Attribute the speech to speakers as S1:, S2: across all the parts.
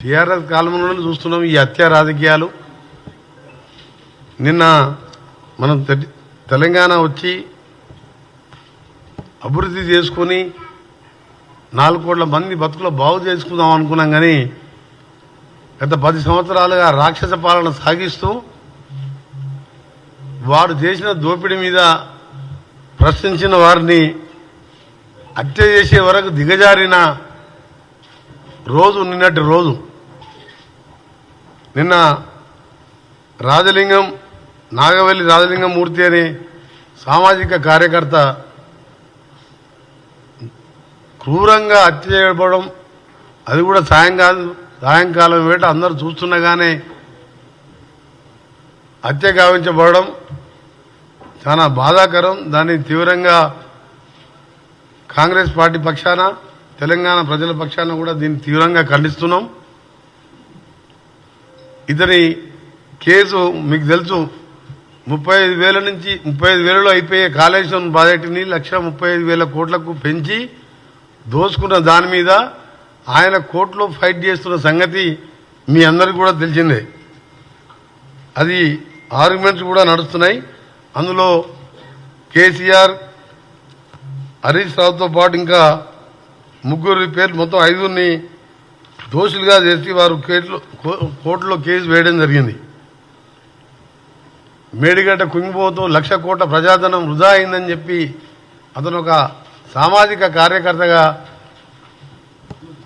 S1: TRS కాలంలోనే చూస్తున్నాం ఈ హత్య రాజకీయాలు. నిన్న మనం తె- తెలంగాణ వచ్చి అభివృద్ధి చేసుకొని నాలుగు కోట్ల మంది బతుకులు బాగు చేసుకుందాం అనుకున్నాం కానీ గత పది సంవత్సరాలుగా రాక్షస పాలన సాగిస్తూ వారు చేసిన దోపిడీ మీద ప్రశ్నించిన వారిని హత్య చేసే వరకు దిగజారిన రోజు నిన్నటి రోజు నిన్న రాజలింగం నాగవల్లి రాజలింగమూర్తి అనే సామాజిక కార్యకర్త క్రూరంగా హత్య చేయబడడం అది కూడా సాయంకాలం సాయంకాలం వేట అందరూ చూస్తుండగానే హత్య గావించబడడం చాలా బాధాకరం. దాన్ని తీవ్రంగా కాంగ్రెస్ పార్టీ పక్షాన తెలంగాణ ప్రజల పక్షాన కూడా దీన్ని తీవ్రంగా ఖండిస్తున్నాం. ఇతని కేసు మీకు తెలుసు ముప్పై ఐదు వేల నుంచి ముప్పై ఐదు వేలలో అయిపోయే కాళేశ్వరం ప్రాజెక్టుని లక్ష ముప్పై ఐదు వేల కోట్లకు పెంచి దోసుకున్న దాని మీద ఆయన కోర్టులో ఫైట్ చేస్తున్న సంగతి మీ అందరికీ కూడా తెలిసిందే. అది ఆర్గ్యుమెంట్స్ కూడా నడుస్తున్నాయి. అందులో కేసీఆర్ హరీష్ రావుతో పాటు ఇంకా ముగ్గురు పేర్లు మొత్తం ఐదుగురిని దోషులుగా చేసి వారు కేట్లో కో- కోర్టులో కేసు వేయడం జరిగింది. మేడిగడ్డ కుంగిపోతూ లక్ష కోట్ల ప్రజాధనం వృధా అయిందని చెప్పి అతను ఒక సామాజిక కార్యకర్తగా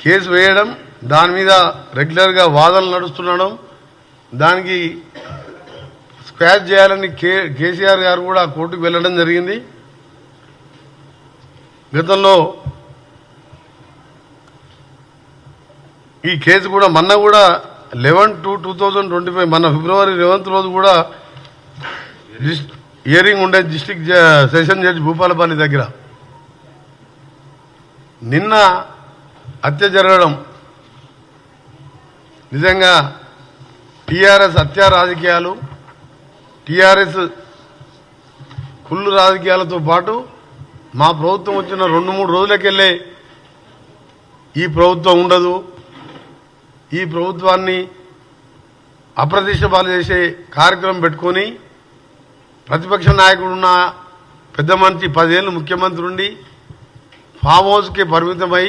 S1: కేసు వేయడం దాని మీద రెగ్యులర్గా వాదనలు నడుస్తుండడం దానికి స్క్వాష్ చేయాలని కే కేసీఆర్ గారు కూడా కోర్టుకు వెళ్ళడం జరిగింది. గతంలో ఈ కేసు కూడా మొన్న కూడా eleven two two thousand twenty five మన ఫిబ్రవరి లెవెన్త్ రోజు కూడా హియరింగ్ ఉండే డిస్టిక్ జ- సెషన్ జడ్జి భూపాలపల్లి దగ్గర. నిన్న హత్య జరగడం. నిజంగా టీఆర్ఎస్ హత్య రాజకీయాలు టీఆర్ఎస్ కుళ్ళు రాజకీయాలతో పాటు మా ప్రభుత్వం వచ్చిన రెండు మూడు రోజులకెళ్ళే ఈ ప్రభుత్వం ఉండదు. ఈ ప్రభుత్వాన్ని అప్రతిష్ట పాలు చేసే కార్యక్రమం పెట్టుకొని ప్రతిపక్ష నాయకుడున్న పెద్ద మంత్రి పదేళ్ళు ముఖ్యమంత్రి ఉండి ఫామ్ హౌస్కి పరిమితమై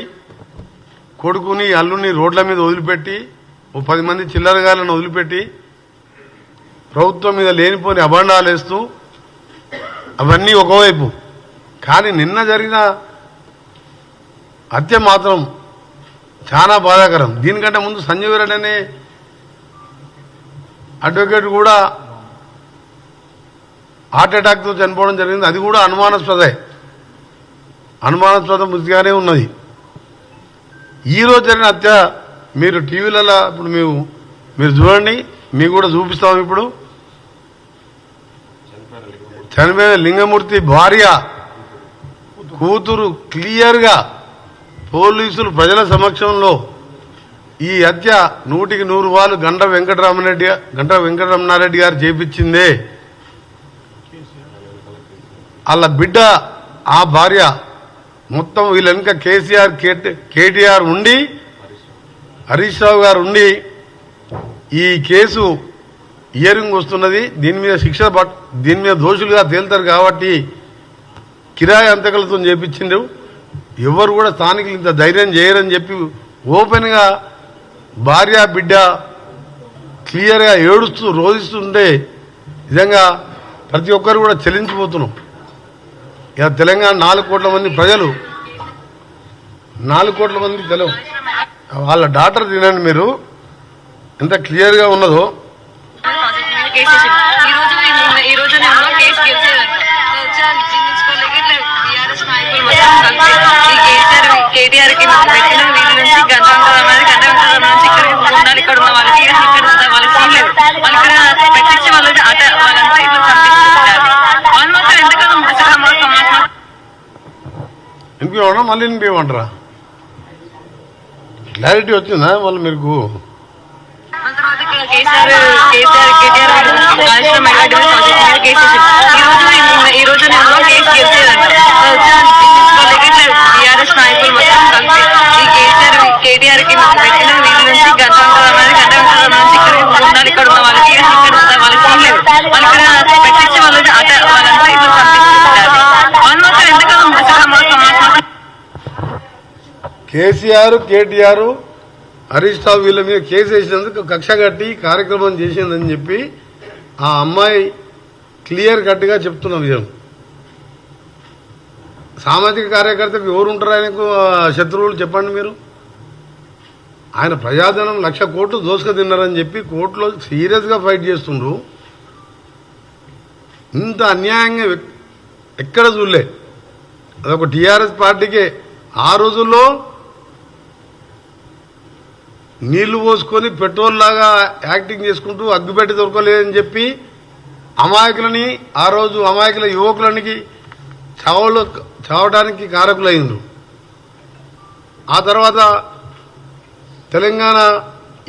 S1: కొడుకుని అల్లుని రోడ్ల మీద వదిలిపెట్టి ఓ పది మంది చిల్లరగాలను వదిలిపెట్టి ప్రభుత్వం మీద లేనిపోని అభండాలు వేస్తూ అవన్నీ ఒకవైపు. కానీ నిన్న జరిగిన హత్య మాత్రం చాలా బాధాకరం. దీనికంటే ముందు సంజీవ్ రెడ్డి అనే అడ్వకేట్ కూడా హార్ట్ అటాక్తో చనిపోవడం జరిగింది. అది కూడా అనుమానాస్పదే. అనుమానాస్పద మృతిగానే ఉన్నది. ఈ రోజు జరిగిన హత్య మీరు టీవీలలో ఇప్పుడు మేము మీరు చూడండి మీకు కూడా చూపిస్తాం ఇప్పుడు. చనిపోయిన లింగమూర్తి. భార్య. కూతురు క్లియర్గా పోలీసులు ప్రజల సమక్షంలో ఈ హత్య నూటికి నూరు వాళ్ళు గంట వెంకటరామరెడ్డి గంట వెంకటరమణారెడ్డి గారు చేపించిందే. వాళ్ళ బిడ్డ ఆ భార్య మొత్తం వీళ్ళ వెనుక కేసీఆర్ కేటీఆర్ ఉండి హరీష్ రావు గారు ఉండి ఈ కేసు హియరింగ్ వస్తున్నది. దీని మీద శిక్ష పట్- దీని మీద దోషులుగా తేలుతారు కాబట్టి కిరాయి అంతకలతో చేపించిండు ఎవరు కూడా స్థానికులు ఇంత ధైర్యం చేయరని చెప్పి ఓపెన్గా భార్య బిడ్డ క్లియర్గా ఏడుస్తూ రోధిస్తుంటే నిజంగా ప్రతి ఒక్కరు కూడా చెల్లించిపోతున్నాం ఇక తెలంగాణ నాలుగు కోట్ల మంది ప్రజలు నాలుగు కోట్ల మంది తెలు వాళ్ళ డాక్టర్ తినండి మీరు. ఎంత క్లియర్గా ఉన్నదో.
S2: ఈ కేసీఆర్ కేటీఆర్కి పెట్టిన వీళ్ళ నుంచి గంట గంట నుంచి ఇక్కడ ఉండాలి ఇక్కడ ఉన్న వాళ్ళకి ఇక్కడ ఉన్న వాళ్ళకి వాళ్ళు ఇక్కడ పెట్టించి అట వాళ్ళంతా ఇట్లా వాళ్ళు మాత్రం ఎంతకాలం
S1: మళ్ళీ వినిపించమంటారా క్లారిటీ వచ్చిందా మళ్ళీ మీకు?
S2: కేసీఆర్ కేసీఆర్ కేటీఆర్ ఈ రోజు నేను కేసు కాంగ్రెస్ నాయకులు మొత్తం కలిసి ఈ కేసీఆర్ కేటీఆర్కి మాకు పెట్టిన వీళ్ళ నుంచి గంట ఉంటుంది నుంచి ఇక్కడ ఉండాలి ఇక్కడ ఉన్న వాళ్ళకి ఇక్కడ ఉన్న వాళ్ళకి వాళ్ళు ఇక్కడ పెట్టించి వాళ్ళు అట వాళ్ళంతా ఇట్లా పంపిస్తుంటారు వాళ్ళు మాత్రం ఎందుకు అసలు
S1: కేసీఆర్ కేటీఆర్ హరీష్ రావు వీళ్ళ మీద కేసు వేసినందుకు కక్ష కట్టి కార్యక్రమం చేసిందని చెప్పి ఆ అమ్మాయి క్లియర్ కట్గా చెప్తున్న విషయం. సామాజిక కార్యకర్తకు ఎవరు ఉంటారు ఆయనకు శత్రువులు చెప్పండి మీరు? ఆయన ప్రజాధనం లక్ష కోట్లు దోసుక తిన్నారని చెప్పి కోర్టులో సీరియస్గా ఫైట్ చేస్తుండ్రు. ఇంత అన్యాయంగా ఎక్కడ చూడలే. అదొక టీఆర్ఎస్ పార్టీకే. ఆ రోజుల్లో నీళ్ళు పోసుకొని పెట్రోల్ లాగా యాక్టింగ్ చేసుకుంటూ అగ్గిపెట్టి దొరకలేదని చెప్పి అమాయకులని ఆ రోజు అమాయకుల యువకులనికి చావలు చావడానికి కారకులైనరు ఆ తర్వాత తెలంగాణ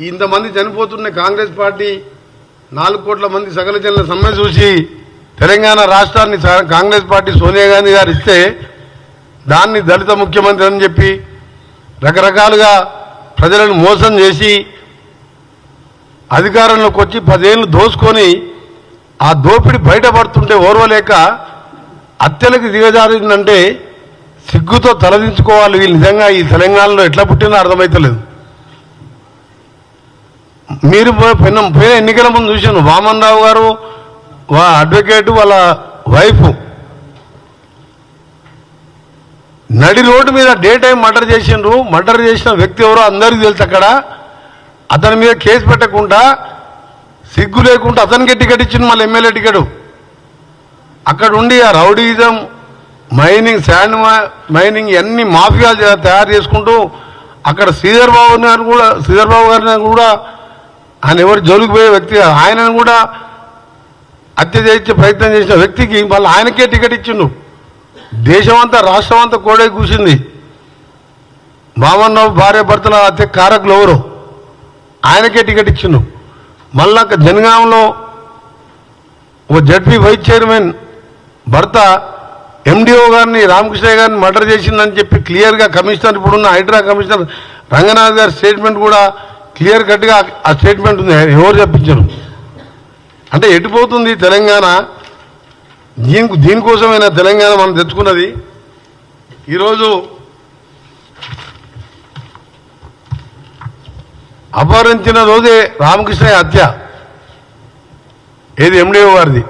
S1: ఇంతమంది చనిపోతున్న కాంగ్రెస్ పార్టీ నాలుగు కోట్ల మంది సకల జనుల సమ్మె చూసి తెలంగాణ రాష్ట్రాన్ని కాంగ్రెస్ పార్టీ సోనియా గాంధీ గారు ఇస్తే దాన్ని దళిత ముఖ్యమంత్రి అని చెప్పి రకరకాలుగా ప్రజలను మోసం చేసి అధికారంలోకి వచ్చి పదేళ్ళు దోసుకొని ఆ దోపిడి బయటపడుతుంటే ఓర్వలేక హత్యలకు దిగజారిందంటే సిగ్గుతో తలదించుకోవాలి వీళ్ళు. నిజంగా ఈ తెలంగాణలో ఎట్లా పుట్టినా అర్థమవుతలేదు మీరు పోయిన పోయిన ఎన్నికల ముందు చూశాను. వామన్ రావు గారు వా అడ్వకేట్ వాళ్ళ వైఫ్. నడి రోడ్డు మీద డే టైం మర్డర్ చేసిండ్రు. మర్డర్ చేసిన వ్యక్తి ఎవరో అందరికీ తెలుసు అక్కడ. అతని మీద కేసు పెట్టకుండా సిగ్గు లేకుండా అతనికే టికెట్ ఇచ్చింది మళ్ళీ ఎమ్మెల్యే టికెట్. అక్కడ ఉండి ఆ రౌడీజం మైనింగ్ శాండ్ మైనింగ్ అన్ని మాఫియా తయారు చేసుకుంటూ అక్కడ శ్రీధర్ బాబు కూడా శ్రీధర్ బాబు గారిని కూడా ఆయన ఎవరు జోలికి పోయే వ్యక్తి ఆయనను కూడా హత్య చేయించే ప్రయత్నం చేసిన వ్యక్తికి మళ్ళీ ఆయనకే టికెట్ ఇచ్చిండు. దేశం అంతా రాష్ట్రం అంతా కోడే కూసింది. మామన్నావు భార్య భర్తల హత్య కారకులు ఎవరు? ఆయనకే టికెట్ ఇచ్చిండు. మళ్ళా జనగాంలో ఓ జడ్పీ వైస్ చైర్మన్ భర్త ఎండిఓ గారిని రామకృష్ణ గారిని మర్డర్ చేసిందని చెప్పి క్లియర్గా కమిషనర్ ఇప్పుడున్న హైడ్రా కమిషనర్ రంగనాథ్ గారి స్టేట్మెంట్ కూడా క్లియర్ కట్గా ఆ స్టేట్మెంట్ ఉంది. ఎవరు చెప్పించారు? అంటే ఎటుపోతుంది తెలంగాణ? దీని దీనికోసమైనా తెలంగాణ మనం తెచ్చుకున్నది. ఈరోజు అపహరించిన రోజే రామకృష్ణ హత్య. ఏది ఎండిఓ గారిది?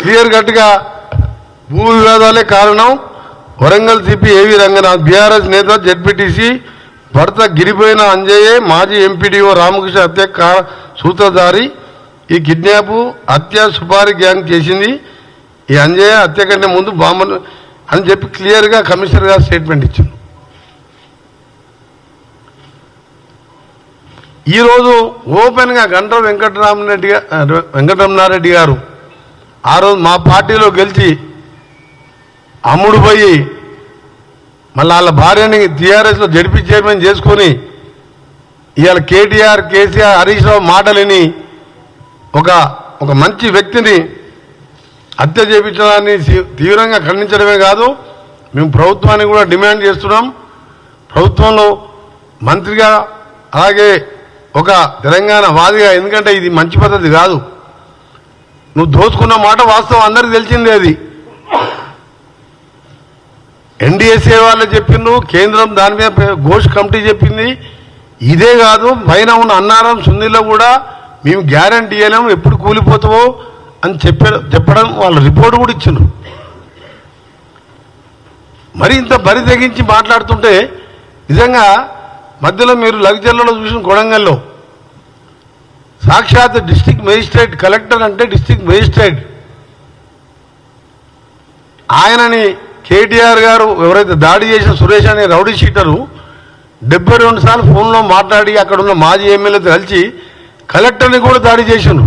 S1: క్లియర్ కట్గా భూ వివాదాలే కారణం. వరంగల్ సిపి ఏవి రంగనాథ్ బీఆర్ఎస్ నేత జెడ్పీటీసీ భర్త గిరిపోయిన అంజయ్యే మాజీ ఎంపీడీఓ రామకృష్ణ హత్య కా- సూత్రధారి. ఈ కిడ్నాప్ హత్య సుపారీ గ్యాంగ్ చేసింది. ఈ అంజయ్య హత్య కంటే ముందు బాంబను అని చెప్పి క్లియర్గా కమిషనర్ గారు స్టేట్మెంట్ ఇచ్చింది ఈరోజు ఓపెన్గా గంట వెంకటరామరెడ్డి వెంకటరమణారెడ్డి గారు ఆ రోజు మా పార్టీలో గెలిచి అమ్ముడు పోయి మళ్ళీ వాళ్ళ భార్యని టీఆర్ఎస్లో జడిపి చైర్మన్ చేసుకొని ఇవాళ కేటీఆర్ కేసీఆర్ హరీష్ రావు మాటలిని ఒక ఒక మంచి వ్యక్తిని హత్య చేయించడాన్ని తీవ్రంగా ఖండించడమే కాదు మేము ప్రభుత్వాన్ని కూడా డిమాండ్ చేస్తున్నాం. ప్రభుత్వంలో మంత్రిగా అలాగే ఒక తెలంగాణ వాదిగా ఎందుకంటే ఇది మంచి పద్ధతి కాదు. నువ్వు దోచుకున్న మాట వాస్తవం అందరికీ తెలిసిందే అది. ఎన్డీఎస్ఏ వాళ్ళు చెప్పిండ్రు కేంద్రం దాని మీద ఘోష్ కమిటీ చెప్పింది. ఇదే కాదు పైన ఉన్న అన్నారం సుందీలో కూడా మేము గ్యారంటీ ఇవ్వలేము ఎప్పుడు కూలిపోతావో అని చెప్పే చెప్పడం వాళ్ళ రిపోర్ట్ కూడా ఇచ్చిండ్రు. మరి ఇంత బరి తెగించి మాట్లాడుతుంటే నిజంగా మధ్యలో మీరు లగ్జర్లలో చూసిన కొడంగల్లో సాక్షాత్ డిస్టిక్ మేజిస్ట్రేట్ కలెక్టర్ అంటే డిస్టిక్ మేజిస్ట్రేట్. ఆయనని కేటీఆర్ గారు ఎవరైతే దాడి చేసిన సురేష్ అనే రౌడీ షీటరు డెబ్బై రెండు సార్లు ఫోన్లో మాట్లాడి అక్కడ ఉన్న మాజీ ఎమ్మెల్యేతో కలిసి కలెక్టర్ని కూడా దాడి చేసిండు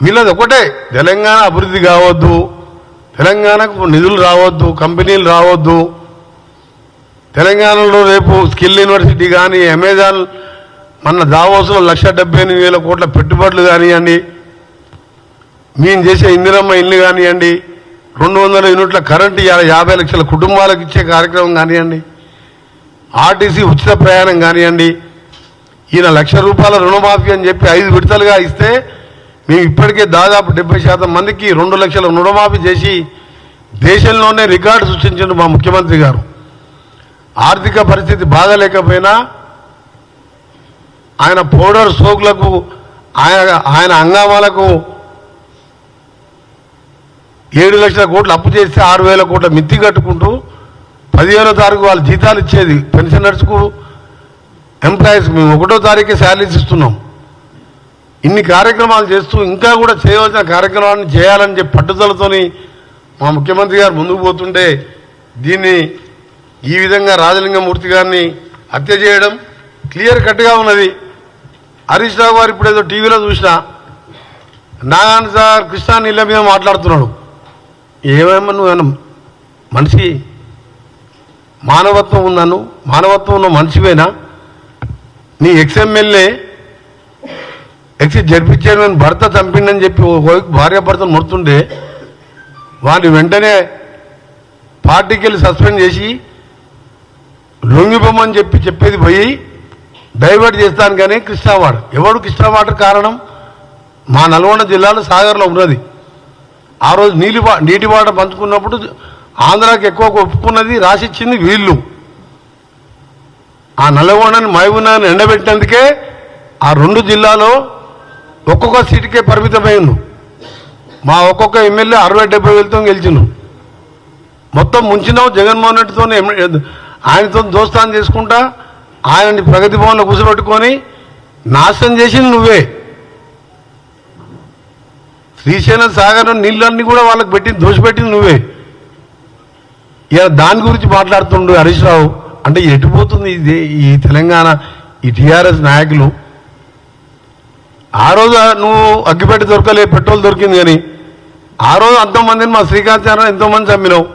S1: వీళ్ళది ఒకటే తెలంగాణ అభివృద్ధి కావద్దు తెలంగాణకు నిధులు రావద్దు కంపెనీలు రావద్దు. తెలంగాణలో రేపు స్కిల్ యూనివర్సిటీ కానీ అమెజాన్ మన దావోసులో లక్ష డెబ్బై ఎనిమిది వేల కోట్ల పెట్టుబడులు కానివ్వండి మేము చేసే ఇందిరమ్మ ఇల్లు కానివ్వండి రెండు వందల యూనిట్ల కరెంట్ ఇవాళ యాభై లక్షల కుటుంబాలకు ఇచ్చే కార్యక్రమం కానివ్వండి ఆర్టీసీ ఉచిత ప్రయాణం కానివ్వండి ఈయన లక్ష రూపాయల రుణమాఫీ అని చెప్పి ఐదు విడతలుగా ఇస్తే మేము ఇప్పటికే దాదాపు డెబ్బై శాతం మందికి రెండు లక్షల రుణమాఫీ చేసి దేశంలోనే రికార్డు సృష్టించిన మా ముఖ్యమంత్రి గారు. ఆర్థిక పరిస్థితి బాగాలేకపోయినా ఆయన పౌడర్ సోకులకు ఆయన ఆయన హంగామాలకు ఏడు లక్షల కోట్లు అప్పు చేస్తే ఆరు వేల కోట్ల మిత్తి కట్టుకుంటూ పదిహేనో తారీఖు వాళ్ళ జీతాలు ఇచ్చేది పెన్షనర్స్కు ఎంప్లాయీస్. మేము ఒకటో తారీఖే శాలరీస్ ఇస్తున్నాం. ఇన్ని కార్యక్రమాలు చేస్తూ ఇంకా కూడా చేయవలసిన కార్యక్రమాన్ని చేయాలని చెప్పి పట్టుదలతోని మా ముఖ్యమంత్రి గారు ముందుకు పోతుంటే దీన్ని ఈ విధంగా రాజలింగమూర్తి గారిని హత్య చేయడం క్లియర్ కట్గా ఉన్నది. హరీష్ రావు గారు ఇప్పుడు ఏదో టీవీలో చూసిన నాగాన్ సార్ కృష్ణా నీళ్ళ మీద మాట్లాడుతున్నాడు. ఏమేమో నువ్వు మనిషి మానవత్వం ఉన్నాను మానవత్వం ఉన్న మనిషివేనా? నీ ఎక్స్ఎమ్మెల్యే ఎక్స్ జడ్పీ చైర్మన్ భర్త చంపిండని చెప్పి భార్య భర్తను మొడుతుంటే వాడిని వెంటనే పార్టీకి వెళ్ళి సస్పెండ్ చేసి లొంగిపోమని చెప్పి చెప్పేది పోయి డైవర్ట్ చేస్తాను కానీ కృష్ణావాడు. ఎవడు కృష్ణావాటర్ కారణం? మా నల్గొండ జిల్లాలో సాగర్లో ఉన్నది. ఆ రోజు నీటి నీటి వాట పంచుకున్నప్పుడు ఆంధ్రాకి ఎక్కువ ఒప్పుకున్నది రాసిచ్చింది వీళ్ళు. ఆ నల్లగొండని మైగున్నాను ఎండబెట్టినందుకే ఆ రెండు జిల్లాలో ఒక్కొక్క సీటుకే పరిమితమైండు మా ఒక్కొక్క ఎమ్మెల్యే అరవై డెబ్బై వేలతో గెలిచిను. మొత్తం ముంచినావు జగన్మోహన్ రెడ్డితో ఆయనతో దోస్తాన్ని చేసుకుంటా ఆయనని ప్రగతి భవన్లో కూర్చోబెట్టుకొని నాశనం చేసింది నువ్వే. శ్రీశైలం సాగర్ నీళ్ళన్నీ కూడా వాళ్ళకి పెట్టింది దోషపెట్టింది నువ్వే. ఇక దాని గురించి మాట్లాడుతుండు హరీష్ రావు. అంటే ఎటుపోతుంది ఇది? ఈ తెలంగాణ ఈ టీఆర్ఎస్ నాయకులు. ఆ రోజు నువ్వు అగ్గిపెట్టి దొరకలే పెట్రోల్ దొరికింది కానీ ఆ రోజు అంతమందిని మా శ్రీకాంత్ ఎంతోమంది చంపినావు.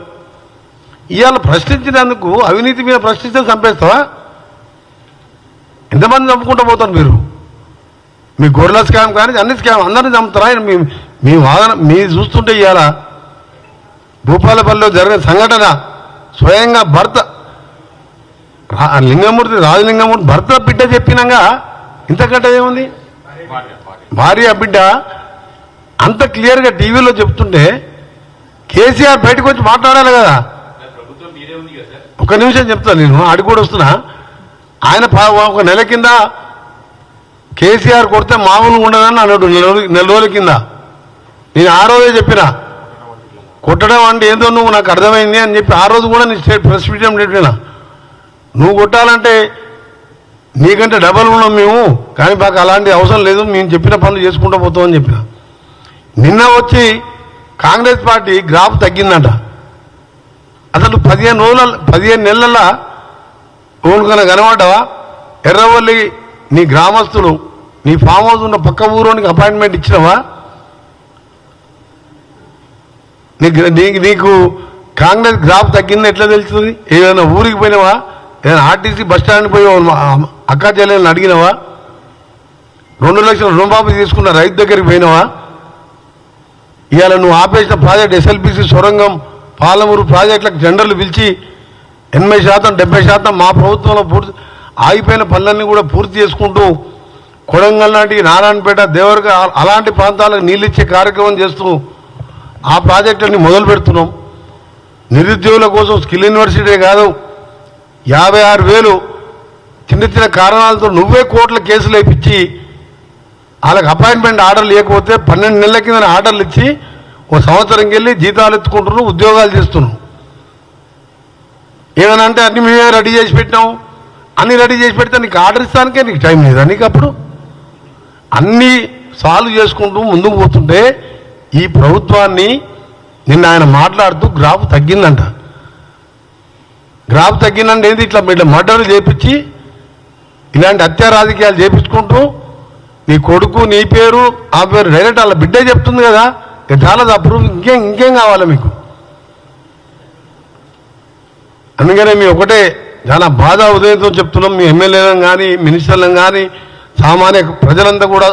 S1: ఇవాళ ప్రశ్నించినందుకు అవినీతి మీద ప్రశ్నిస్తే చంపేస్తావా? ఎంతమంది చంపుకుంటూ పోతారు మీరు? మీ గొర్రెల స్కామ్ కానీ అన్ని స్కామ్ అందరినీ చంపుతారా? మీ మీ వాదన మీ చూస్తుంటే ఇవాళ భూపాలపల్లిలో జరిగిన సంఘటన స్వయంగా భర్త లింగమూర్తి రాజలింగమూర్తి భర్త బిడ్డ చెప్పినాక ఇంతకంటే ఏముంది? భార్య బిడ్డ అంత క్లియర్గా టీవీలో చెప్తుంటే కేసీఆర్ బయటకు వచ్చి మాట్లాడాలి కదా. ఒక నిమిషం చెప్తాను నేను అడిగి కూడా వస్తున్నా. ఆయన ఒక నెల కింద కేసీఆర్ కొడితే మామూలుగా ఉండదని అన్నాడు నెల రోజుల కింద. నేను ఆ రోజే చెప్పిన కొట్టడం అంటే ఏందో నువ్వు నాకు అర్థమైంది అని చెప్పి ఆ రోజు కూడా నీ స్టేట్ ప్రెస్ మీడియం చెప్పిన. నువ్వు కొట్టాలంటే నీకంటే డబల్ ఉన్నాం మేము కానీ మాకు అలాంటి అవసరం లేదు మేము చెప్పిన పనులు చేసుకుంటూ పోతామని చెప్పిన. నిన్న వచ్చి కాంగ్రెస్ పార్టీ గ్రాఫ్ తగ్గిందంట. అసలు పదిహేను రోజుల పదిహేను నెలల ఊరుకన కనబడ్డావా? ఎర్రవల్లి నీ గ్రామస్తులు నీ ఫామ్ హౌస్ ఉన్న పక్క ఊరోనికి అపాయింట్మెంట్ ఇచ్చినావా? నీకు నీకు నీకు కాంగ్రెస్ గ్రాఫ్ తగ్గింది ఎట్లా తెలుస్తుంది? ఏదైనా ఊరికి పోయినావా? ఏదైనా ఆర్టీసీ బస్ స్టాండ్ పోయి అక్క చెల్లెలను అడిగినావా? రెండు లక్షల రుణమాఫీ తీసుకున్న రైతు దగ్గరికి పోయినావా? ఇవాళ నువ్వు ఆపేసిన ప్రాజెక్ట్ ఎస్ఎల్పిసి సొరంగం పాలమూరు ప్రాజెక్టులకు జెండర్లు పిలిచి ఎనభై శాతం డెబ్బై శాతం మా ప్రభుత్వంలో పూర్తి ఆగిపోయిన పనులన్నీ కూడా పూర్తి చేసుకుంటూ కొడంగల్ లాంటి నారాయణపేట దేవరగా అలాంటి ప్రాంతాలకు నీళ్ళు ఇచ్చే కార్యక్రమం చేస్తూ ఆ ప్రాజెక్టుని మొదలు పెడుతున్నాం. నిరుద్యోగుల కోసం స్కిల్ యూనివర్సిటీ కాదు యాభై ఆరు వేలు చిన్న చిన్న కారణాలతో నువ్వే కోట్ల కేసులు వేయించి వాళ్ళకి అపాయింట్మెంట్ ఆర్డర్ లేకపోతే పన్నెండు నెలల కింద ఆర్డర్లు ఇచ్చి ఓ సంవత్సరంకి వెళ్ళి జీతాలు ఎత్తుకుంటున్నాం ఉద్యోగాలు చేస్తున్నాం ఏమైనా అంటే అన్ని మేమే రెడీ చేసి పెట్టినాం. అన్ని రెడీ చేసి పెడితే నీకు ఆర్డర్ ఇస్తానికే నీకు టైం లేదా నీకు అప్పుడు? అన్నీ సాల్వ్ చేసుకుంటూ ముందుకు పోతుంటే ఈ ప్రభుత్వాన్ని నిన్న ఆయన మాట్లాడుతూ గ్రాఫ్ తగ్గిందంట. గ్రాఫ్ తగ్గిందంటే ఏంది? ఇట్లా ఇట్లా మర్డర్లు చేపించి ఇలాంటి హత్యా రాజకీయాలు చేపించుకుంటూ నీ కొడుకు నీ పేరు ఆ పేరు డైరెక్ట్ వాళ్ళ బిడ్డే చెప్తుంది కదా. ఇక చాలా అప్రూవ్ ఇంకేం ఇంకేం కావాలి మీకు? అందుకనే మీ ఒకటే చాలా బాధ ఉదయంతో చెప్తున్నాం. మీ ఎమ్మెల్యేలను కానీ మినిస్టర్లను కానీ సామాన్య ప్రజలంతా కూడా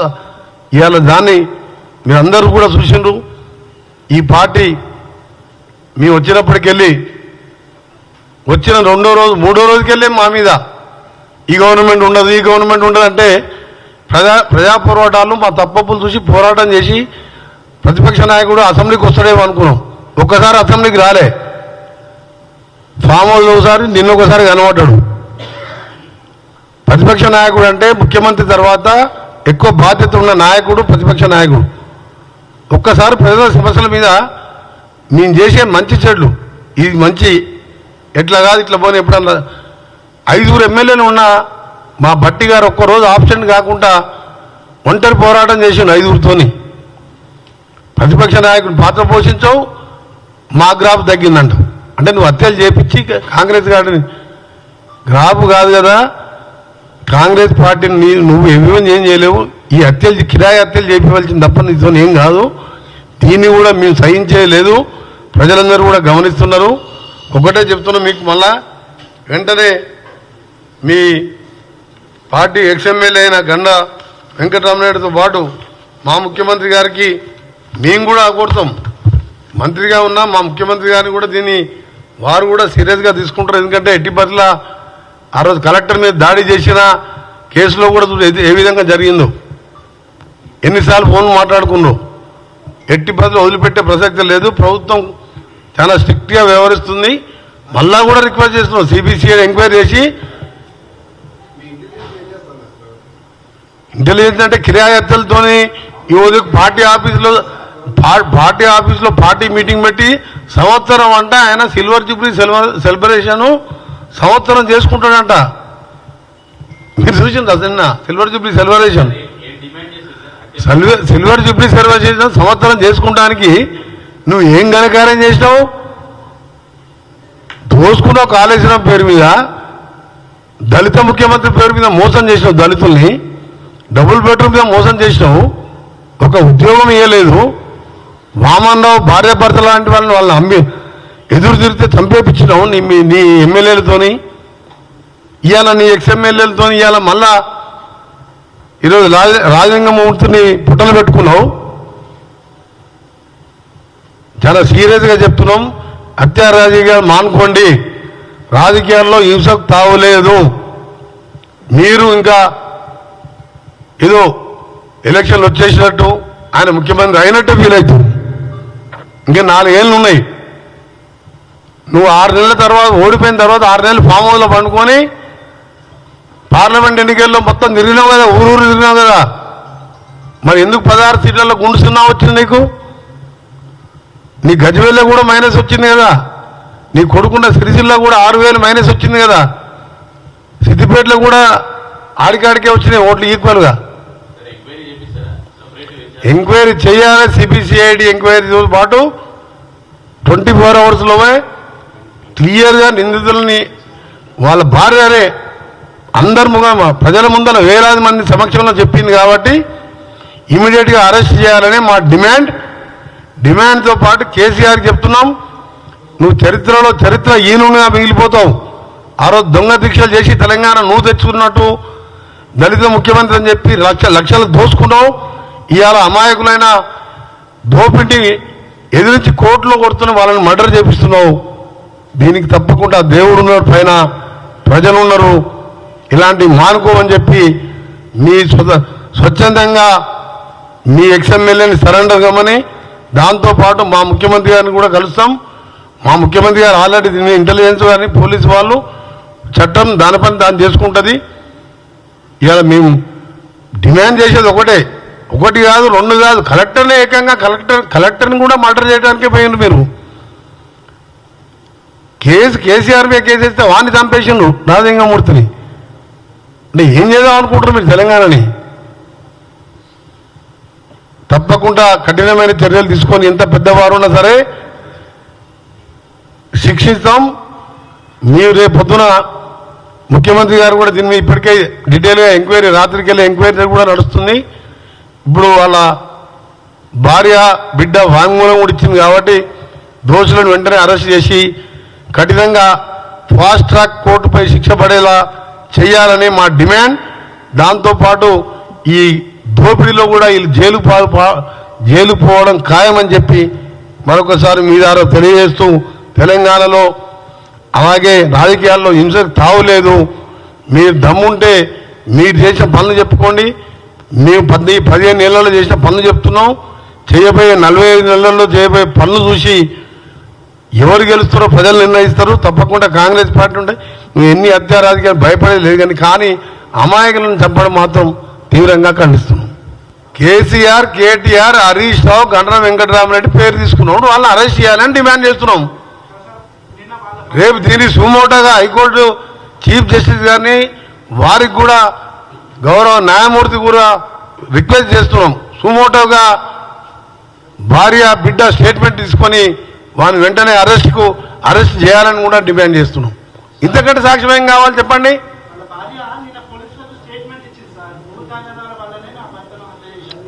S1: ఇవాళ దాన్ని మీరందరూ కూడా చూసిండ్రు. ఈ పార్టీ మీ వచ్చినప్పటికెళ్ళి వచ్చిన రెండో రోజు మూడో రోజుకెళ్ళే మా మీద ఈ గవర్నమెంట్ ఉండదు ఈ గవర్నమెంట్ ఉండదు అంటే ప్రజా ప్రజా పోరాటాలు మా తప్పప్పులు చూసి పోరాటం చేసి ప్రతిపక్ష నాయకుడు అసెంబ్లీకి వస్తాడేమో అనుకున్నాం. ఒక్కసారి అసెంబ్లీకి రాలే. ఫామ్ హౌస్ ఒకసారి నిన్న ఒకసారి కనబడ్డాడు. ప్రతిపక్ష నాయకుడు అంటే ముఖ్యమంత్రి తర్వాత ఎక్కువ బాధ్యత ఉన్న నాయకుడు ప్రతిపక్ష నాయకుడు. ఒక్కసారి ప్రజల సమస్యల మీద మేము చేసే మంచి చెడ్లు ఇది మంచి ఎట్లా కాదు ఇట్లా పోనీ ఎప్పుడన్నా ఐదుగురు ఎమ్మెల్యేలు ఉన్నా మా భట్టి గారు ఒక్కరోజు ఆప్షన్ కాకుండా ఒంటరి పోరాటం చేసిండు ఐదుగురితోని. ప్రతిపక్ష నాయకుడు పాత్ర పోషించవు మా గ్రాఫ్ తగ్గిందంట. అంటే నువ్వు హత్యలు చేపించి కాంగ్రెస్ గారిని గ్రాఫ్ కాదు కదా కాంగ్రెస్ పార్టీని నువ్వు ఏమేమి ఏం చేయలేవు ఈ హత్యలు కిరాయి హత్యలు చేపించవలసింది తప్ప నీతో ఏం కాదు. దీన్ని కూడా మేము సహించేయలేదు ప్రజలందరూ కూడా గమనిస్తున్నారు. ఒకటే చెప్తున్నాం మీకు మళ్ళా. వెంటనే మీ పార్టీ ఎక్స్ఎమ్మెల్యే అయిన గండ వెంకటరామనాయుడుతో పాటు మా ముఖ్యమంత్రి గారికి మేము కూడా కోరుతాం మంత్రిగా ఉన్నా మా ముఖ్యమంత్రి గారిని కూడా దీన్ని వారు కూడా సీరియస్గా తీసుకుంటారు. ఎందుకంటే ఎట్టి బదుల ఆ రోజు కలెక్టర్ మీద దాడి చేసిన కేసులో కూడా ఏ విధంగా జరిగిందో. ఎన్నిసార్లు ఫోన్ మాట్లాడుకున్నావు? ఎట్టి బదులు వదిలిపెట్టే ప్రసక్తి లేదు. ప్రభుత్వం చాలా స్ట్రిక్ట్గా వ్యవహరిస్తుంది. మళ్ళా కూడా రిక్వెస్ట్ చేస్తున్నాం సిబిసిఐ ఎంక్వైరీ చేసి ఇంటెలిజెన్స్ అంటే కిరాయత్తలతోని ఈ ఉదయం పార్టీ ఆఫీసులో పార్టీ ఆఫీసులో పార్టీ మీటింగ్ పెట్టి సంవత్సరం అంట ఆయన సిల్వర్ జూబ్లీ సెలబ్రేషన్ సంవత్సరం చేసుకుంటాడంట. మీరు చూసింది అసలు silver jubilee celebration? Silver silver jubilee చేసిన సంవత్సరం చేసుకోవడానికి నువ్వు ఏం ఘనకార్యం చేసినావు? దోసుకున్నావు కాళేశ్వరం పేరు మీద దళిత ముఖ్యమంత్రి పేరు మీద మోసం చేసినావు దళితుల్ని డబుల్ బెడ్రూమ్ మీద మోసం చేసినావు ఒక ఉద్యోగం ఇవ్వలేదు వామన్రావు భార్యాభర్త లాంటి వాళ్ళని వాళ్ళని అమ్మి ఎదురు తిరిగితే చంపేపించినావు నీ నీ ఎమ్మెల్యేలతోని ఇవాళ నీ ఎక్స్ ఇవాళ మళ్ళా ఈరోజు రాజ రాజలింగమూర్తిని పుట్టలు పెట్టుకున్నావు. చాలా సీరియస్గా చెప్తున్నాం. హత్యా రాజకీయాలు మానుకోండి. రాజకీయాల్లో హింసకు తావులేదు మీరు ఇంకా ఏదో ఎలక్షన్లు వచ్చేసినట్టు ఆయన ముఖ్యమంత్రి అయినట్టు ఫీల్ అవుతుంది. ఇంకా నాలుగేళ్ళు ఉన్నాయి నువ్వు ఆరు నెలల తర్వాత ఓడిపోయిన తర్వాత ఆరు నెలలు ఫామ్ హౌస్లో పండుకొని పార్లమెంట్ ఎన్నికల్లో మొత్తం తిరిగినావు కదా ఊరూరు తిరిగినావు కదా. మరి ఎందుకు పదహారు సీట్లలో గుండు సున్నా వచ్చింది నీకు? నీ గజవేల్లో కూడా మైనస్ వచ్చింది కదా. నీ కొడుకున్న సిరిసిల్లో కూడా ఆరు వేలు మైనస్ వచ్చింది కదా. సిద్దిపేటలో కూడా ఆడికాడికే వచ్చినాయి ఓట్లు ఈక్వల్గా. ఎంక్వైరీ చేయాలి సిబిసిఐడి ఎంక్వైరీతో పాటు ట్వంటీ ఫోర్ అవర్స్లోనే క్లియర్గా నిందితులని వాళ్ళ భార్యనే అందరి ముఖ ప్రజల ముందర వేలాది మంది సమక్షంలో చెప్పింది కాబట్టి ఇమీడియట్గా అరెస్ట్ చేయాలని మా డిమాండ్ డిమాండ్తో పాటు కేసీఆర్ చెప్తున్నాం నువ్వు చరిత్రలో చరిత్ర ఈనుగా మిగిలిపోతావు. ఆ రోజు దొంగ దీక్షలు చేసి తెలంగాణ నువ్వు తెచ్చుకున్నట్టు దళిత ముఖ్యమంత్రి అని చెప్పి లక్ష లక్షలు దోసుకున్నావు ఇవాళ అమాయకులైన దోపిడి ఎదిరించి కోర్టులో కొడుతున్న వాళ్ళని మర్డర్ చేపిస్తున్నావు. దీనికి తప్పకుండా దేవుడు ఉన్నాడు పైన ప్రజలు ఉన్నారు. ఇలాంటి మానుకోమని చెప్పి మీ స్వ- స్వచ్ఛందంగా మీ ఎక్స్ఎమ్మెల్యేని సరెండర్ కమ్మని దాంతోపాటు మా ముఖ్యమంత్రి గారిని కూడా కలుస్తాం. మా ముఖ్యమంత్రి గారు ఆల్రెడీ దీన్ని ఇంటెలిజెన్స్ కానీ పోలీసు వాళ్ళు చట్టం దాని పని దాన్ని చేసుకుంటుంది. ఇలా మేము డిమాండ్ చేసేది ఒకటే. ఒకటి కాదు రెండు కాదు కలెక్టర్నే ఏకంగా కలెక్టర్ కలెక్టర్ని కూడా మర్డర్ చేయడానికే పోయిండు మీరు. కేసు కేసీఆర్ మీద కేసు వేస్తే వాడిని చంపేసిండు రాజలింగమూర్తిని. అంటే ఏం చేద్దాం అనుకుంటారు మీరు తెలంగాణని? తప్పకుండా కఠినమైన చర్యలు తీసుకొని ఎంత పెద్దవారు ఉన్నా సరే శిక్షిస్తాం. మీరు రేపు పొద్దున ముఖ్యమంత్రి గారు కూడా దీన్ని ఇప్పటికే డీటెయిల్గా ఎంక్వైరీ రాత్రికి వెళ్ళి ఎంక్వైరీ కూడా నడుస్తుంది. ఇప్పుడు వాళ్ళ భార్య బిడ్డ వాంగ్మూలం కూడా ఇచ్చింది కాబట్టి దోషులను వెంటనే అరెస్ట్ చేసి కఠినంగా ఫాస్ట్ ట్రాక్ కోర్టుపై శిక్ష పడేలా చేయాలని మా డిమాండ్. దాంతోపాటు ఈ దోపిడీలో కూడా వీళ్ళు జైలు పా- జైలు పోవడం ఖాయమని చెప్పి మరొకసారి మీ ద్వారా తెలియజేస్తూ తెలంగాణలో అలాగే రాజకీయాల్లో హింసకు తావులేదు. మీరు దమ్ముంటే మీరు చేసిన పనులు చెప్పుకోండి. మేము పది పదిహేను నెలల్లో చేసిన పనులు చెప్తున్నాం. చేయబోయే నలభై ఐదు నెలల్లో చేయబోయే పనులు చూసి ఎవరు గెలుస్తారో ప్రజలు నిర్ణయిస్తారు. తప్పకుండా కాంగ్రెస్ పార్టీ ఉంటాయి నువ్వు ఎన్ని హత్యా రాజకీయాలు భయపడేది లేదు కానీ కానీ అమాయకులను చంపడం మాత్రం తీవ్రంగా ఖండిస్తున్నాం. కేసీఆర్ కేటీఆర్ హరీష్ రావు గండ్ర వెంకటరామరెడ్డి పేరు తీసుకున్నాడు వాళ్ళని అరెస్ట్ చేయాలని డిమాండ్ చేస్తున్నాం. రేపు దీన్ని సుమోటోగా హైకోర్టు చీఫ్ జస్టిస్ గారిని వారికి కూడా గౌరవ న్యాయమూర్తి కూడా రిక్వెస్ట్ చేస్తున్నాం. సుమోటోగా భార్య బిడ్డ స్టేట్మెంట్ తీసుకొని వాని వెంటనే అరెస్ట్కు అరెస్ట్ చేయాలని కూడా డిమాండ్ చేస్తున్నాం. ఇంతకంటే సాక్ష్యం ఏం కావాలి చెప్పండి?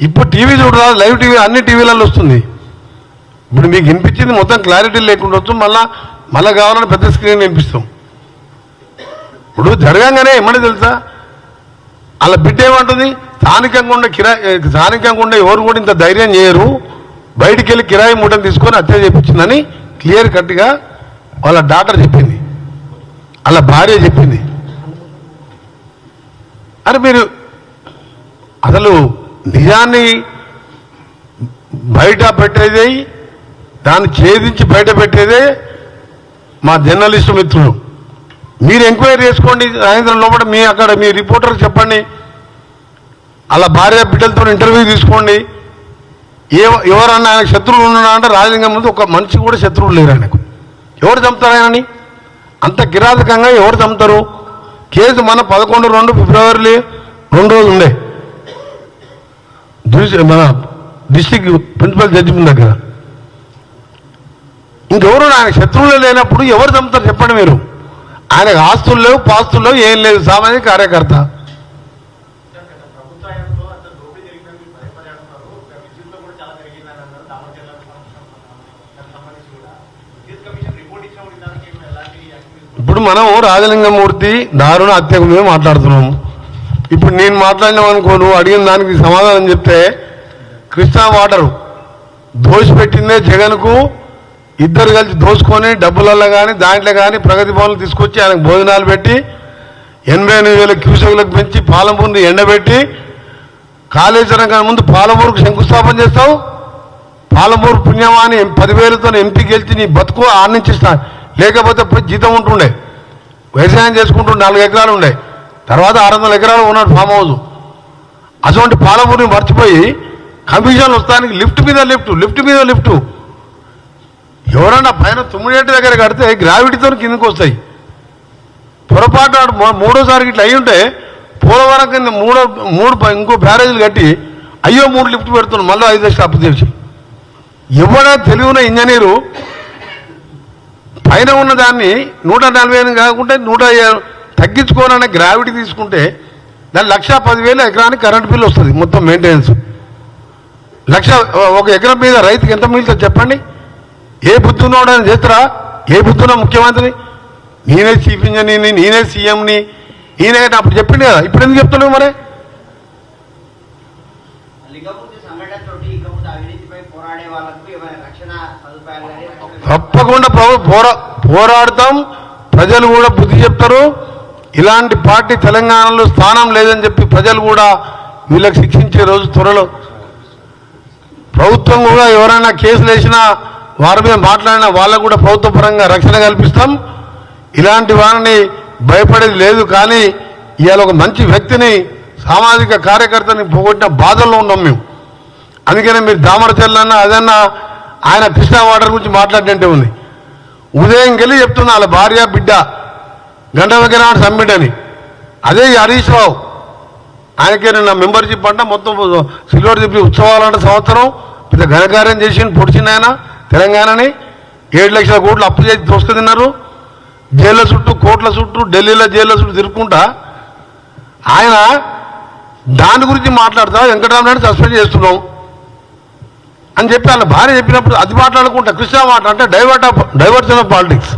S1: ఇప్పుడు టీవీ చూడరా లైవ్ టీవీ అన్ని టీవీలలో వస్తుంది. ఇప్పుడు మీకు వినిపించింది మొత్తం క్లారిటీ లేకుండా వచ్చు మళ్ళా మళ్ళా కావాలని పెద్ద స్క్రీన్ వినిపిస్తాం. ఇప్పుడు జరగంగానే ఏమని తెలుసా? అలా బిడ్డ ఏమంటుంది? స్థానికంగా ఉండే కిరాయి స్థానికంగా ఉండే ఎవరు కూడా ఇంత ధైర్యం చేయరు. బయటికి వెళ్ళి కిరాయి మూటను తీసుకొని హత్య చేపించిందని క్లియర్ కట్గా వాళ్ళ డాక్టర్ చెప్పింది. అలా భార్య చెప్పింది. అరే మీరు అసలు నిజాన్ని బయట పెట్టేది దాన్ని ఛేదించి బయట పెట్టేదే మా జర్నలిస్టు మిత్రులు. మీరు ఎంక్వైరీ చేసుకోండి సాయంత్రం లోపల మీ అక్కడ మీ రిపోర్టర్ చెప్పండి. అలా భార్య బిడ్డలతో ఇంటర్వ్యూ తీసుకోండి. ఏ ఎవరన్నా ఆయన శత్రువులు ఉన్నా అంటే రాజలింగం ముందు ఒక మనిషి కూడా శత్రువులు లేరు ఆయనకు. ఎవరు చంపుతారు ఆయనని? అంత కిరాతకంగా ఎవరు చంపుతారు? కేసు మన పదకొండు రెండు ఫిబ్రవరిలో రెండు రోజులు ఉండే. మన డిస్టిక్ ప్రిన్సిపల్ జడ్జి దగ్గర. ఇంకెవరు ఆయన శత్రువులు లేనప్పుడు ఎవరు చంపుతారు చెప్పండి మీరు? ఆయనకు ఆస్తులు లేవు పాస్తులు లేవు ఏం లేదు సామాజిక కార్యకర్త
S3: ప్రభుత్వ హయాంలో అంత దోపిడీ జరిగిందని మీరు పదే పదే అంటున్నారు ఒక విద్యుత్లో కూడా చాలా జరిగిందని అన్నారు దామర్ జిల్లా దానికి సంబంధించి కూడా విద్యుత్ కమిషన్ రిపోర్ట్ ఇచ్చినప్పుడు దానికి ఏమి ఎలాంటి యాక్షన్ తీసుకుంటారు
S1: ఇప్పుడు మనం రాజలింగమూర్తి దారుణ హత్య మీద మాట్లాడుతున్నాము. ఇప్పుడు నేను మాట్లాడినాం అనుకో నువ్వు అడిగిన దానికి సమాధానం చెప్తే కృష్ణా వాటరు దోసిపెట్టిందే జగన్కు ఇద్దరు కలిసి దోసుకొని డబ్బులలో కానీ దాంట్లో కానీ ప్రగతి భవన్లు తీసుకొచ్చి ఆయనకు భోజనాలు పెట్టి ఎనభై ఎనిమిది వేల క్యూసెక్లకు పెంచి పాలమూరుని ఎండబెట్టి కాళేశ్వరం కానీ ముందు పాలమూరుకు శంకుస్థాపన చేస్తావు? పాలమూరు పుణ్యమాని పదివేలతో ఎంపీ గెలిచి నీ బతుకు ఆనందించిస్తా లేకపోతే జీతం ఉంటుండే. వ్యవసాయం చేసుకుంటూ నాలుగు ఎకరాలు ఉండే. తర్వాత ఆరు వందల ఎకరాలు ఉన్నాడు ఫామ్ హౌస్. అటువంటి పాలమూరిని మర్చిపోయి కమిషన్ వస్తానికి లిఫ్ట్ మీద లిఫ్ట్ లిఫ్ట్ మీద లిఫ్ట్. ఎవరన్నా పైన తుమ్మిడేటి దగ్గర కడితే గ్రావిటీతో కిందకు వస్తాయి. పొరపాటు వాడు మూడోసారి ఇట్లా అయి ఉంటే పోలవరం కింద మూడో మూడు ఇంకో బ్యారేజీలు కట్టి అయ్యో మూడు లిఫ్ట్ పెడుతున్నాం మళ్ళీ ఐదు లక్షలు అప్పు తెచ్చి ఎవడ తెలివిన ఇంజనీరు పైన ఉన్న దాన్ని నూట నలభై ఎనిమిది కాకుంటే నూట తగ్గించుకోవాలనే గ్రావిటీ తీసుకుంటే దాని లక్ష పదివేలు ఎకరానికి కరెంట్ బిల్ వస్తుంది మొత్తం మెయింటెనెన్స్ లక్ష ఒక ఎకరం మీద రైతుకి ఎంత మిగులుతుంది చెప్పండి? ఏ బుద్ధున్నోడని చేస్తారా? ఏ బుద్ధున్న ముఖ్యమంత్రి నేనే చీఫ్ ఇంజనీర్ని నేనే సీఎంని నేనే అప్పుడు చెప్పింది కదా ఇప్పుడు ఎందుకు చెప్తున్నావు మరి?
S4: పోరాడే వాళ్ళకు రక్షణ సదుపాయాలు
S1: తప్పకుండా ప్రభు పోరా పోరాడతాం. ప్రజలు కూడా బుద్ధి చెప్తారు. ఇలాంటి పార్టీ తెలంగాణలో స్థానం లేదని చెప్పి ప్రజలు కూడా వీళ్ళకి శిక్షించే రోజు త్వరలో. ప్రభుత్వం కూడా ఎవరైనా కేసులు వేసినా వారి మీద మాట్లాడినా వాళ్ళకు కూడా ప్రభుత్వ పరంగా రక్షణ కల్పిస్తాం. ఇలాంటి వారిని భయపడేది లేదు కానీ ఇవాళ ఒక మంచి వ్యక్తిని సామాజిక కార్యకర్తని పోగొట్టిన బాధల్లో ఉన్నాం మేము. అందుకనే మీరు దామరచల్లన్నా అదన్నా ఆయన కృష్ణా వాటర్ గురించి మాట్లాడినట్టే ఉంది. ఉదయం కెళ్ళి చెప్తున్నా వాళ్ళ భార్య బిడ్డ గంట విగ్రహాన్ని సమ్మిట్ అని. అదే హరీష్ రావు. ఆయనకే నిన్న మెంబర్షిప్ అంట మొత్తం సిల్వర్ జూబ్లీ ఉత్సవాలంటే సంవత్సరం. పెద్ద ఘనకార్యం చేసి పొడిచింది ఆయన తెలంగాణని. ఏడు లక్షల కోట్లు అప్పు చేసి దోసుకు తిన్నారు. జైళ్ళ చుట్టూ కోట్ల చుట్టూ ఢిల్లీలో జైళ్ళ చుట్టూ తిరుక్కుంటా. ఆయన దాని గురించి మాట్లాడతా వెంకటరామనాయుడు సస్పెండ్ చేస్తున్నాం. అని చెప్పి వాళ్ళ భార్య చెప్పినప్పుడు అది మాట్లాడుకుంటా. కృష్ణ మాట అంటే divert of diversion of politics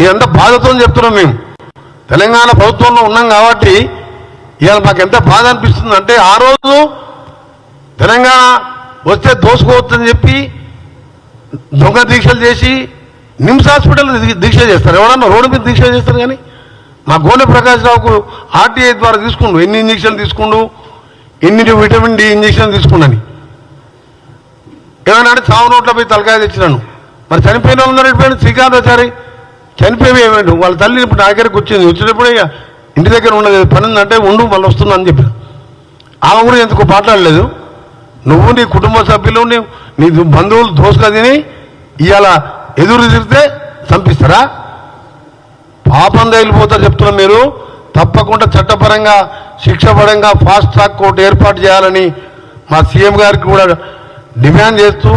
S1: ఇదంతా బాధతో చెప్తున్నాం మేము. తెలంగాణ ప్రభుత్వంలో ఉన్నాం కాబట్టి ఇవాళ మాకు ఎంత బాధ అనిపిస్తుంది అంటే ఆ రోజు తెలంగాణ వస్తే దోసుకోవచ్చని చెప్పి దొంగ దీక్షలు చేసి నిమ్స్ హాస్పిటల్ దీక్ష చేస్తారు. ఎవడన్నా రోడ్డు మీద దీక్ష చేస్తారు కానీ మా గోనె ప్రకాష్ రావుకు ఆర్టీఐ ద్వారా తీసుకుండు. ఎన్ని ఇంజక్షన్లు తీసుకుండు? ఎన్ని విటమిన్ డి ఇంజక్షన్ తీసుకుండని ఏమైనా అంటే చావు నోట్లో పోయి తలకాయ తెచ్చినాను. మరి చనిపోయిన వాళ్ళు వెళ్ళిపోయాడు శ్రీకాంతాచారి చనిపోయి ఏమైండు? వాళ్ళ తల్లి ఇప్పుడు నా దగ్గరకు వచ్చింది. వచ్చినప్పుడు ఇక ఇంటి దగ్గర ఉండదు పని ఉందంటే ఉండు మళ్ళీ వస్తుందని చెప్పి ఆమె కూడా ఎందుకు మాట్లాడలేదు? నువ్వు నీ కుటుంబ సభ్యులు నీ నీ బంధువులు దోసుగా తిని ఇవాళ ఎదురు తిరిగితే చంపిస్తారా? పాపం తగిలిపోతారు చెప్తున్నా మీరు. తప్పకుండా చట్టపరంగా శిక్షపరంగా ఫాస్ట్ ట్రాక్ కోర్టు ఏర్పాటు చేయాలని మా సీఎం గారికి కూడా డిమాండ్ చేస్తూ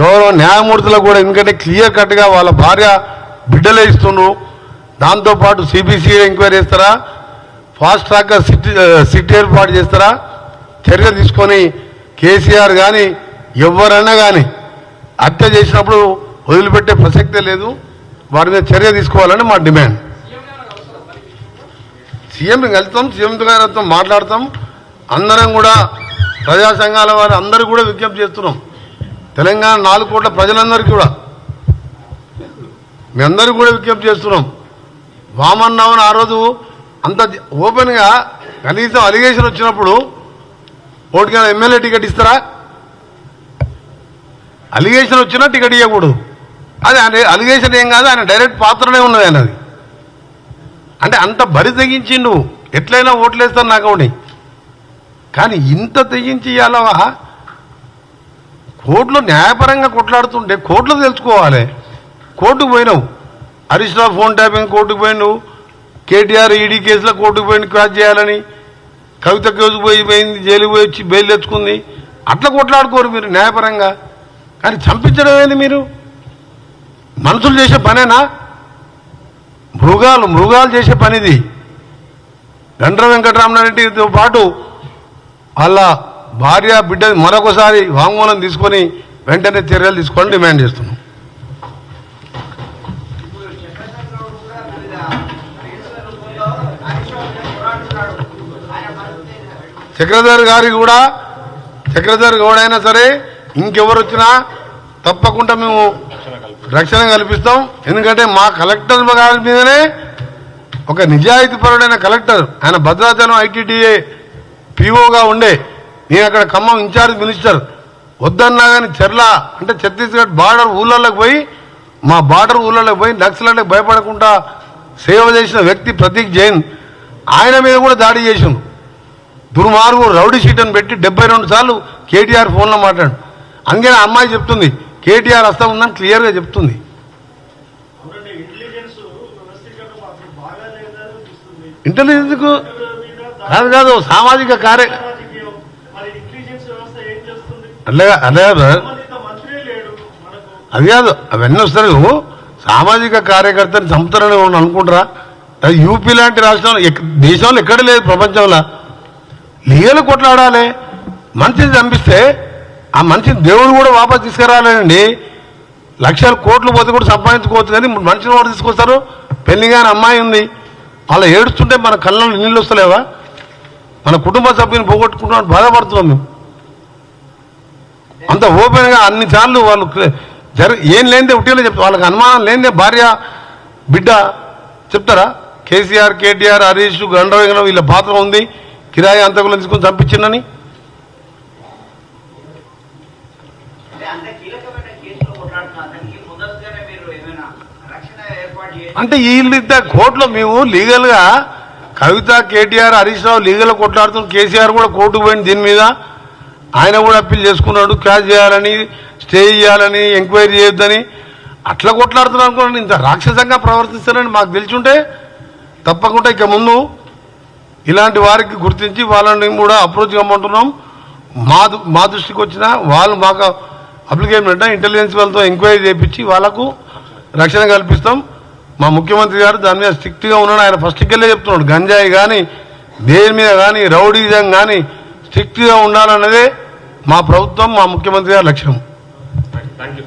S1: గౌరవ న్యాయమూర్తులకు కూడా ఎందుకంటే క్లియర్ కట్గా వాళ్ళ భార్య బిడ్డలే ఇస్తుండ్రు దాంతోపాటు సిబిసిఐ ఎంక్వైరీ చేస్తారా? ఫాస్ట్ ట్రాక్గా సిట్ సిట్ ఏర్పాటు చేస్తారా? చర్య తీసుకొని కేసీఆర్ కానీ ఎవరైనా కానీ హత్య చేసినప్పుడు వదిలిపెట్టే ప్రసక్తే లేదు. వారి మీద చర్య తీసుకోవాలని మా డిమాండ్. సీఎం కలుస్తాం సీఎం గారితో మాట్లాడతాం. అందరం కూడా ప్రజా సంఘాల వారు అందరూ కూడా విజ్ఞప్తి చేస్తున్నాం. తెలంగాణ నాలుగు కోట్ల ప్రజలందరికీ కూడా. మీ అందరూ కూడా విజ్ఞప్తి చేస్తున్నాం. వామన్నామని ఆ రోజు అంత ఓపెన్గా కనీసం అలిగేషన్ వచ్చినప్పుడు ఓటుగా ఎమ్మెల్యే టికెట్ ఇస్తారా? అలిగేషన్ వచ్చినా టికెట్ ఇవ్వకూడదు అది ఆయన అలిగేషన్ ఏం కాదు ఆయన డైరెక్ట్ పాత్రనే ఉన్నది ఆయనది. అంటే అంత బరి తెగించిండు. ఎట్లయినా ఓట్లేస్తాను నాకు ఒకటి కానీ ఇంత తెగించి ఇవ్వాలవా కోర్టులో న్యాయపరంగా కొట్లాడుతుంటే కోర్టులో తెలుసుకోవాలి. కోర్టుకు పోయినావు. హరీష్ ఫోన్ ట్యాపింగ్ కోర్టుకు పోయినావు కేటీఆర్ ఈడీ కేసులో కోర్టుకు పోయిన క్రాస్ చేయాలని. కవిత కేసు పోయి పోయింది జైలు పోయి వచ్చి బెయిల్ తెచ్చుకుంది. అట్లా కొట్లాడుకోరు మీరు న్యాయపరంగా. కానీ చంపించడం ఏంది మీరు? మనుషులు చేసే పనేనా? మృగాలు మృగాలు చేసే పనిది. గండ్ర వెంకటరామరెడ్డితో పాటు వాళ్ళ భార్య బిడ్డ మరొకసారి వాంగ్మూలం తీసుకొని వెంటనే చర్యలు తీసుకోవాలని డిమాండ్ చేస్తున్నాం.
S4: చక్రధారి గారి కూడా వివిధ కేసుల
S1: గారికి కూడా సరే ఇంకెవరు వచ్చినా తప్పకుండా మేము రక్షణ కల్పిస్తాం. ఎందుకంటే మా కలెక్టర్ గారి మీదనే ఒక నిజాయితీపరుడైన కలెక్టర్ ఆయన భద్రాచలం ఐటీడీఏ పీఓగా ఉండే. నేను అక్కడ ఖమ్మం ఇన్ఛార్జ్ మినిస్టర్. వద్దన్నా కానీ చెర్ల అంటే ఛత్తీస్గఢ్ బార్డర్ ఊళ్ళలోకి పోయి మా బార్డర్ ఊళ్ళలోకి పోయి నక్సలైట్లకు భయపడకుండా సేవ చేసిన వ్యక్తి ప్రతీక్ జైన్. ఆయన మీద కూడా దాడి చేసిండు. దుర్మార్గు రౌడీ షీట్ అని పెట్టి డెబ్బై రెండు సార్లు కేటీఆర్ ఫోన్లో మాట్లాడు. ఆ అమ్మాయి చెప్తుంది కేటీఆర్ వస్తా ఉందని క్లియర్గా చెప్తుంది.
S3: అవునండి
S1: కాదు కాదు సామాజిక కార్య అట్లే అట్లే బ్రదర్. అది కాదు అవన్నీ వస్తారు సామాజిక కార్యకర్తని చంపుతారని అనుకుంటారా? అది యూపీ లాంటి రాష్ట్రంలో దేశంలో ఎక్కడ లేదు ప్రపంచంలో. లీగలు కొట్లాడాలి. మనిషిని చంపిస్తే ఆ మనిషిని దేవుడు కూడా వాపస్ తీసుకురాలేనండి. లక్షల కోట్లు పోతే కూడా సంపాదించుకోవచ్చు కానీ మనిషిని కూడా తీసుకొస్తారు. పెళ్ళి కానీ అమ్మాయి ఉంది. అలా ఏడుస్తుంటే మన కళ్ళలో నీళ్ళు వస్తలేవా? మన కుటుంబ సభ్యుని పోగొట్టుకుంటున్నాం బాధపడుతున్నాం మేము. అంత ఓపెన్గా అన్ని సార్లు వాళ్ళు జర ఏం లేనిదే ఉట్టిలో చెప్తారు. వాళ్ళకి అనుమానం లేనిదే భార్య బిడ్డ చెప్తారా? కేసీఆర్ కేటీఆర్ హరీష్ గండవేగనం వీళ్ళ పాత్ర ఉంది. కిరాయి అంతకులను తీసుకొని చంపించిందని.
S4: అంటే అంత కీలకమైన కేసులో కొట్లాడుతున్నారు దానికి ముందస్తుగానే మీరు ఏమైనా రక్షణ ఏర్పాటు చేయాలి.
S1: అంటే వీళ్ళు ఇద్దరు కోర్టులో మేము లీగల్గా కవిత కేటీఆర్ హరీష్ రావు లీగల్ కొట్లాడుతున్నాం కేసీఆర్ కూడా కోర్టుకు పోయింది దీని మీద. ఆయన కూడా అప్పీల్ చేసుకున్నాడు. క్యాష్ చేయాలని స్టే చేయాలని ఎంక్వైరీ చేయొద్దని. అట్లా కొట్లాడుతున్నాను అనుకోండి ఇంత రాక్షసంగా ప్రవర్తిస్తారని మాకు తెలిసి తప్పకుండా ఇక ముందు ఇలాంటి వారికి గుర్తించి వాళ్ళని కూడా అప్రోచ్ కమ్మంటున్నాం మా మా దృష్టికి వచ్చిన వాళ్ళు మాకు అప్లికేషన్ పెట్టా ఇంటెలిజెన్స్ వాళ్ళతో ఎంక్వైరీ చేయించి వాళ్ళకు రక్షణ కల్పిస్తాం. మా ముఖ్యమంత్రి గారు దాని మీద స్ట్రిక్ట్గా ఉన్నాడు. ఆయన ఫస్ట్కి వెళ్ళే చెప్తున్నాడు గంజాయి కానీ దేని మీద కానీ రౌడీజం కానీ స్ట్రిక్ట్గా ఉండాలన్నదే మా ప్రభుత్వం మా ముఖ్యమంత్రి గారి లక్ష్యం.
S3: Thank you